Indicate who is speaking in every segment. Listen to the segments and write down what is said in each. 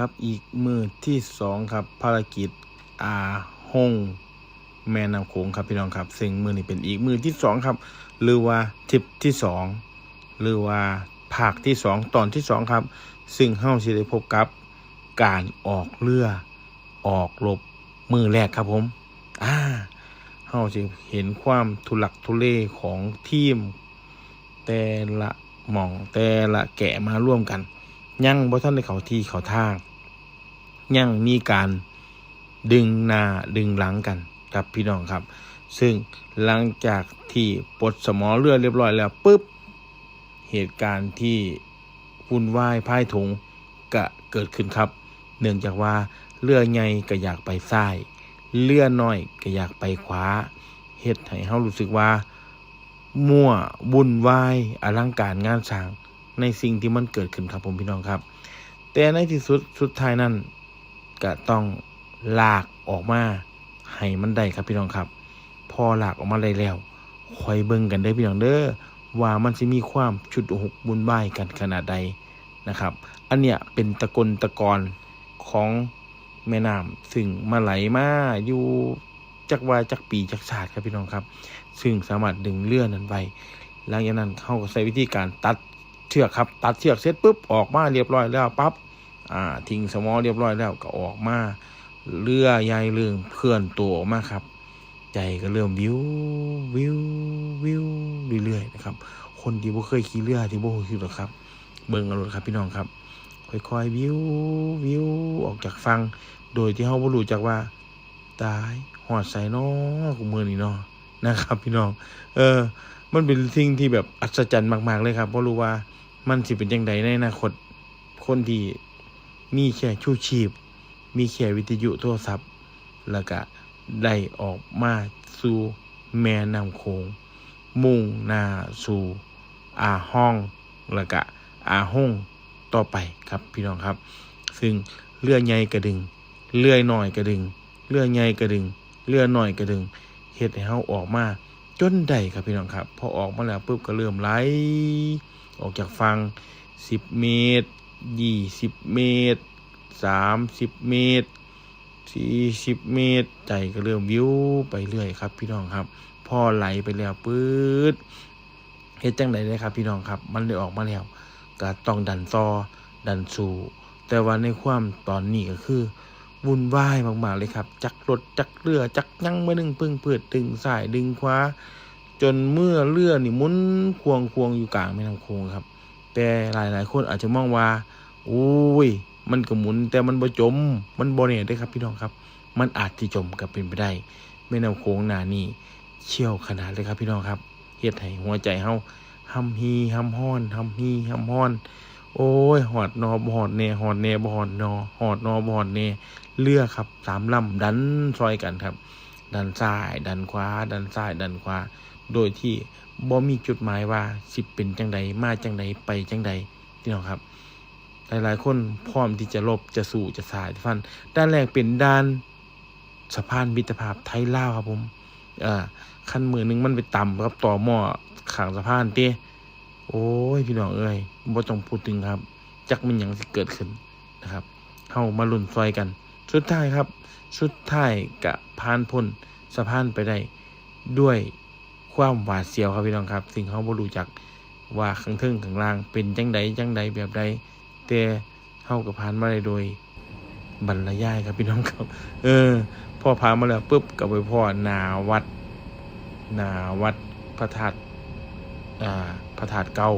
Speaker 1: ครับอีกมือที่สองครับภารกิจอาห้องแม่น้ำโขงครับพี่น้องครับซึ่งมือนี้เป็นอีกมือที่สองครับ หรือว่าทิปที่สองหรือว่าภาคที่สองตอนที่สองครับ ซึ่งเฮาสิได้พบกับการออกเรือออกรบมือแรกครับผมอ่าเฮาจะเห็นความทุลักทุเลของทีม แต่ละหม่องแต่ละแกะมาร่วมกัน ยังบ่ทันได้เขาที่เขาทางยังมีการดึงหน้าดึงหลังกันครับพี่น้องครับ ซึ่งหลังจากที่ปลดสมอเรือเรียบร้อยแล้วปุ๊บเหตุการณ์ที่วุ่นวายพ่ายถงก็เกิดขึ้นครับ เนื่องจากว่าเรือใหญ่ก็อยากไปซ้ายเรือน้อยก็อยากไปขวาเฮ็ดให้เฮารู้สึกว่า มั่ววุ่นวายอลังการงานสร้าง ในสิ่งที่มันเกิดขึ้นครับผมพี่น้องครับ แต่ในที่สุดสุดท้ายนั้นก็ต้องลากออกมาให้มันได้ครับพี่น้องครับ พอลากออกมาได้แล้วคอยเบิ่งกันได้พี่น้องเด้อว่ามันสิมีความชุดหกบุญบายกันขนาดใดนะครับ อันเนี้ยเป็นตะกลตะกอนของแม่น้ำซึ่งมาไหลมาอยู่จักวาจักปีจักศาสตร์ครับพี่น้องครับ ซึ่งสามารถดึงเลื่อนนั้นไว้หลังจากนั้นเขาก็ใช้วิธีการตัด เชือกครับ ตัดเชือกเสร็จปุ๊บออกมาเรียบร้อยแล้วปั๊บอ่าทิ้งสมอเรียบร้อยแล้วก็ออกมาเรือใหญ่เรื่องเคลื่อนตัวออกมาครับ ใจก็เริ่มวิววิววิวเรื่อยๆนะครับ คนที่บ่เคยขี่เรือที่บ่เคยขี่หรอกครับ เบิ่งกันเลยครับพี่น้องครับ ค่อยๆวิววิวออกจากฟัง โดยที่เฮาบ่รู้จักว่า ตายหอดใส่น้อกูมือนี่เนาะนะครับ พี่น้อง เออ มันเป็นสิ่งที่แบบอัศจรรย์มาก ๆ เลยครับเพราะรู้ว่ามันสิเป็นจังไดในอนาคตคนที่มีแค่ชูชีพ มีแค่วิทยุโทรศัพท์ แล้วก็ได้ออกมาสู่แม่น้ำโขงมุ่งหน้าสู่อาห้องแล้วก็อาห้องต่อไปครับพี่น้องครับ ซึ่งเรือใหญ่กระดึงเรือหน้อยกระดึงเรือใหญ่กระดึงเรือหน้อยกระดึงเฮ็ดให้เฮาออกมา จนได้ครับพี่น้องครับพอออกมาแล้วปุ๊บก็เริ่มไหลออกจากฝั่ง10 เมตร 20 เมตร 30 เมตร 40 เมตรใจก็เริ่มวิวไปเรื่อยครับ พี่น้องครับพอไหลไปแล้วปื๊ดเฮ็ดจังไดเลยครับ พี่น้องครับ มันได้ออกมาแล้วก็ต้องดันซอดันสู่แต่ว่าในความตอนนี้ก็คือ วุ่นวายมากๆเลยครับ จักรถจักเรือจักยังเมื่อนึงปึ้งเปิดดึงสายดึงขวาจนเมื่อเรือนี่มุนควงควงอยู่กลางแม่น้ำโขงครับ แต่หลายๆคนอาจจะมองว่าโอ้ย มันก็หมุนแต่มันบ่จม มันบ่เนี่ยได้ครับพี่น้องครับ มันอาจที่จมก็เป็นไปได้แม่น้ำโขงหนานี่เชี่ยวขนาดเลยครับพี่น้องครับเฮ็ดให้หัวใจเฮาหำฮีหำฮ้อนหำฮีหำฮ้อน โอ้ยหอดนอบหอดแน่หอดแน่บ่หอดนอหอดนอบหอดแน่เรือกครับสามลำดันซอยกันครับ ดันซ้าย ดันขวาดันซ้าย ดันขวาโดยที่บ่มีจุดหมายว่าสิเป็นจังใดมาจังใดไปจังใดพี่น้องครับ หลายๆ คนพร้อมที่จะลบจะสู้จะสายฟัน ด้านแรกเป็นด้านสะพานมิตรภาพไทยลาวครับผมอ่าขั้นมือหนึงมันไปต่ำครับต่อหม้อขางสะพานเต้ โอ้ยพี่น้องเอ้ยบ่ต้องพูดถึงครับ จักมันยังสิเกิดขึ้นนะครับเฮามาลุ้นซอยกัน สุดท้ายครับ สุดท้ายกะผ่านพ้นสะพานไปได้ด้วยความหวาดเสียวครับพี่น้องครับ สิ่งเขาบ่รู้จักว่าข้างเทิงข้างล่างเป็นจังใดจังใดแบบใดแต่เฮากับผ่านมาได้โดยบรรยายครับพี่น้องครับ เออ พอผ่ามาแล้วปุ๊บก็ไปพ่อนาวัด นาวัดพระธาตุอ่า ระธาตุเก่า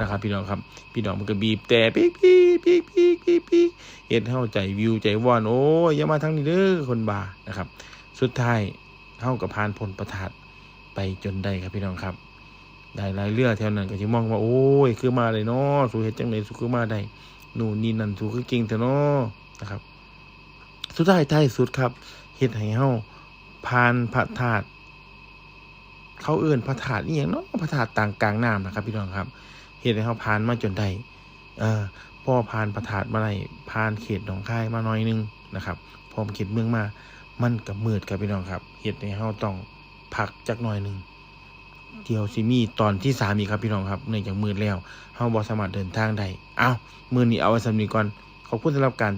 Speaker 1: นะครับพี่น้องครับ พี่น้องมันก็บีบแต่ปีกปีกปีกปีกปีกปีกเฮ็ดเฮาใจวิวใจวอนโอ้ยอย่ามาทางนี้เด้อคนบานะครับ สุดท้ายเฮากับผ่านพ้นพระธาตไปจนได้ครับพี่น้องครับได้หลายเรือแถวนั้นก็สิมองว่าโอ้ยคือมาเลยเนาะสูเฮ็ดจังไดสูคือมาได้นู่นนี่นั่นสูคือเก่งแต่เนาะนะครับ สุดท้ายท้ายสุดครับเฮ็ดให้เฮาผ่านพระธาตุ เขาเอื้นพระธาตุอีหยังเนาะพระธาตุต่างกลางน้ำนะครับพี่น้องครับเฮ็ดให้เฮาผ่านมาจนได้เออพอผ่านพระธาตุมาได้ผ่านเขตหนองคายมาหน่อยนึงนะครับพอมเขตเมืองมามันก็มืดครับพี่น้องครับเฮ็ดให้เฮาต้องพักจักหน่อยหนึงเดี๋ยวสิมีตอนที่สามีครับพี่น้องครับเนื่องจากมืดแล้วเฮาบ่สามารถเดินทางได้เอ้ามือนี้เอาไว้สำนีก่อนขอบคุณสำหรับการ